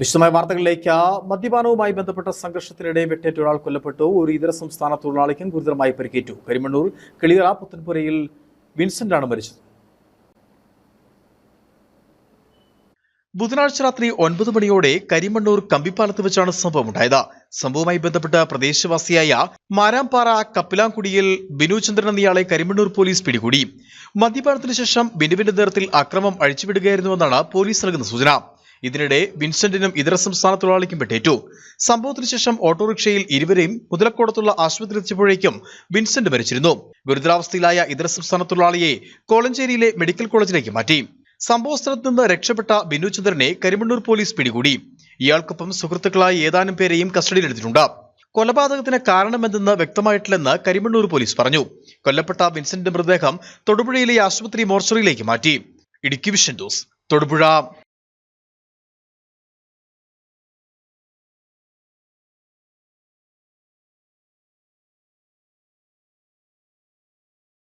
വിശദമായ വാർത്തകളിലേക്ക് മദ്യപാനവുമായി ബന്ധപ്പെട്ട സംഘർഷത്തിനിടെ വെട്ടേറ്റ ഒരാൾ കൊല്ലപ്പെട്ടു. ഒരു ഇതര സംസ്ഥാന തൊഴിലാളിക്കും ഗുരുതരമായി പരിക്കേറ്റു. കരിമണ്ണൂർ കിളിയറ പുത്തൻപുരയിൽ വിൻസെന്റാണ് മരിച്ചത്. ബുധനാഴ്ച രാത്രി ഒൻപത് മണിയോടെ കരിമണ്ണൂർ കമ്പിപ്പാലത്ത് വെച്ചാണ് സംഭവം ഉണ്ടായത് സംഭവവുമായി ബന്ധപ്പെട്ട പ്രദേശവാസിയായ മാരാംപാറ കപ്പിലാംകുടിയിൽ ബിനുചന്ദ്രൻ എന്നയാളെ കരിമണ്ണൂർ പോലീസ് പിടികൂടി. മദ്യപാനത്തിനുശേഷം ബിനുവിന്റെ നേതൃത്വത്തിൽ അക്രമം അഴിച്ചുവിടുകയായിരുന്നുവെന്നാണ് പോലീസ് നൽകുന്ന സൂചന. ഇതിനിടെ വിൻസെന്റിനും ഇതര സംസ്ഥാന തൊഴിലാളിക്കും വെട്ടേറ്റു സംഭവത്തിന് ശേഷം ഓട്ടോറിക്ഷയിൽ ഇരുവരെയും മുതലക്കോടത്തുള്ള ആശുപത്രി എത്തിയപ്പോഴേക്കും വിൻസെന്റ് മരിച്ചിരുന്നു. ഗുരുതരാവസ്ഥയിലായ ഇതര സംസ്ഥാന തൊഴിലാളിയെ കോളഞ്ചേരിയിലെ മെഡിക്കൽ കോളേജിലേക്ക് മാറ്റി. സംഭവ സ്ഥലത്ത് നിന്ന് രക്ഷപ്പെട്ട ബിനു ചന്ദ്രനെ കരിമണ്ണൂർ പോലീസ് പിടികൂടി. ഇയാൾക്കൊപ്പം സുഹൃത്തുക്കളായ ഏതാനും പേരെയും കസ്റ്റഡിയിലെടുത്തിട്ടുണ്ട്. കൊലപാതകത്തിന് കാരണമെന്തെന്ന് വ്യക്തമായിട്ടില്ലെന്ന് കരിമണ്ണൂർ പോലീസ് പറഞ്ഞു. കൊല്ലപ്പെട്ട വിൻസെന്റിന്റെ മൃതദേഹം തൊടുപുഴയിലെ ആശുപത്രി മോർച്ചറിയിലേക്ക് മാറ്റി. ഇടുക്കി വിഷൻ തൊടുപുഴ.